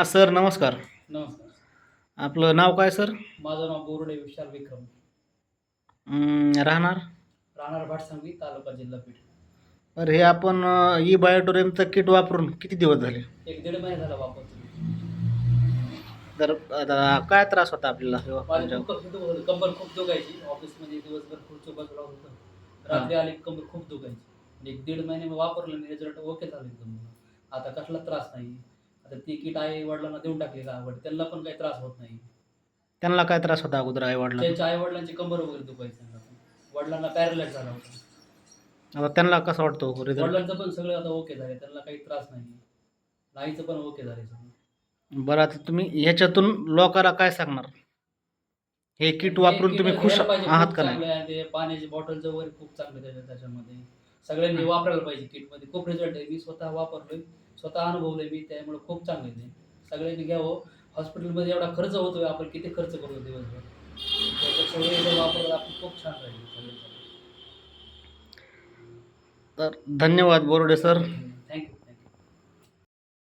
हां सर नमस्कार. नमस्कार. आपलं नाव काय सर? माझं नाव बोरुडे विशाल विक्रम. अं, राहणार? राहणार भाटसांगवी तालुका जिल्हा बीड तर हे आपण ई बायोटोरियमचं किट वापरून किती दिवस झाले? एक दीड महिना झाला वापरतो तर आता काय त्रास होता आपल्याला? हे माझे? खूप खूप दुखत होतं. कंबर खूप दुखायची. ऑफिसमध्ये दिवसभर खुर्ची बसला होतं. रात्री आली की कंबर खूप दुखायची. आणि एक दीड महिने मी वापरलं मी रिझल्ट ओके झालं एकदम. आता कसला त्रास नाही. आता ती किट आई वडिलांना देऊन टाकली गावाकडे त्यांना पण काही त्रास होत नाही. त्यांना काय त्रास होता अगोदर आई वडिला त्यांच्या आई वडिलांची कंबर वगैरे दुखायची त्यांना पण. वडिलांना पॅरलाइज झाला होता. आता त्यांना कसं वाटतो रिझल्ट वडिलांचं पण सगळं आता ओके झाले त्यांना काही त्रास नाही. नाहीचं पण ओके झाले सगळं. बरं आता तुम्ही ह्याच्यातून लोकांना काय सांगणार? हे किट वापरून हे तुम्ही खुश आहात का नाही? पाण्याची बॉटलचं वगैरे खूप चांगलं त्याच्या त्याच्यामध्ये. सगळ्यांनी वापरायला पाहिजे किटमध्ये. खूप रिझल्ट आहे मी स्वतः वापरलोय स्वतः अनुभवलंय मी त्यामुळे खूप चांगलं आहे ते. सगळ्यांनी घ्यावं. हॉस्पिटलमध्ये एवढा खर्च होतोय आपण किती खर्च करतो दिवसभर? वापरलं आपण खूप छान राहील. तर धन्यवाद बोर्डे सर.